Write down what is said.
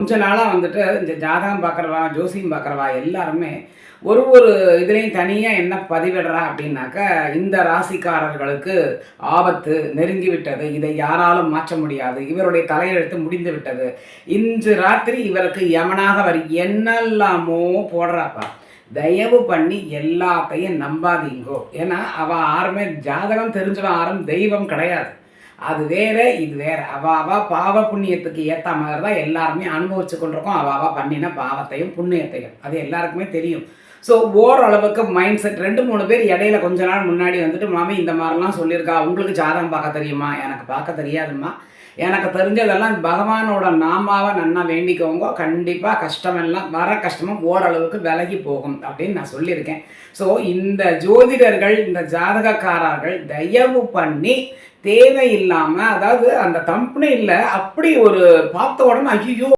கொஞ்ச நாளாக வந்துட்டு இந்த ஜாதகம் பார்க்குறவா ஜோசியம் பார்க்குறவா எல்லாருமே ஒரு ஒரு இதுலேயும் தனியாக என்ன பதிவிடுறா அப்படின்னாக்கா இந்த ராசிக்காரர்களுக்கு ஆபத்து நெருங்கி விட்டது. இதை யாராலும் மாற்ற முடியாது. இவருடைய தலையெழுத்து முடிந்து விட்டது. இன்று ராத்திரி இவருக்கு யமனாக வரி என்னெல்லாமோ போடுறாப்பா. தயவு பண்ணி எல்லாத்தையும் நம்பாதீங்கோ. ஏன்னா அவள் யாருமே ஜாதகம் தெரிஞ்சவன் யாரும் தெய்வம் கிடையாது. அது வேற இது வேற. அவாவா பாவ புண்ணியத்துக்கு ஏற்ற மாதிரி தான் எல்லாருமே அனுபவிச்சு கொண்டிருக்கோம். அவாவா பண்ணின பாவத்தையும் புண்ணியத்தையும். அது எல்லாருக்குமே தெரியும். ஸோ ஓரளவுக்கு மைண்ட் செட் ரெண்டு மூணு பேர் இடையில கொஞ்ச நாள் முன்னாடி வந்துட்டு மாமி இந்த மாதிரிலாம் சொல்லியிருக்கா? உங்களுக்கு ஜாதகம் பார்க்க தெரியுமா? எனக்கு பார்க்க தெரியாதும்மா. எனக்கு தெரிஞ்சதெல்லாம் பகவானோட நாமாவை நன்னா வேண்டிக்கோங்க. கண்டிப்பாக கஷ்டமெல்லாம் வர கஷ்டமும் ஓரளவுக்கு விலகி போகும் அப்படின்னு நான் சொல்லியிருக்கேன். ஸோ இந்த ஜோதிடர்கள் இந்த ஜாதகக்காரர்கள் தயவு பண்ணி தேவையில்லாமல் அதாவது அந்த கம்பெனியில் அப்படி ஒரு பார்த்த உடனே ஐயோ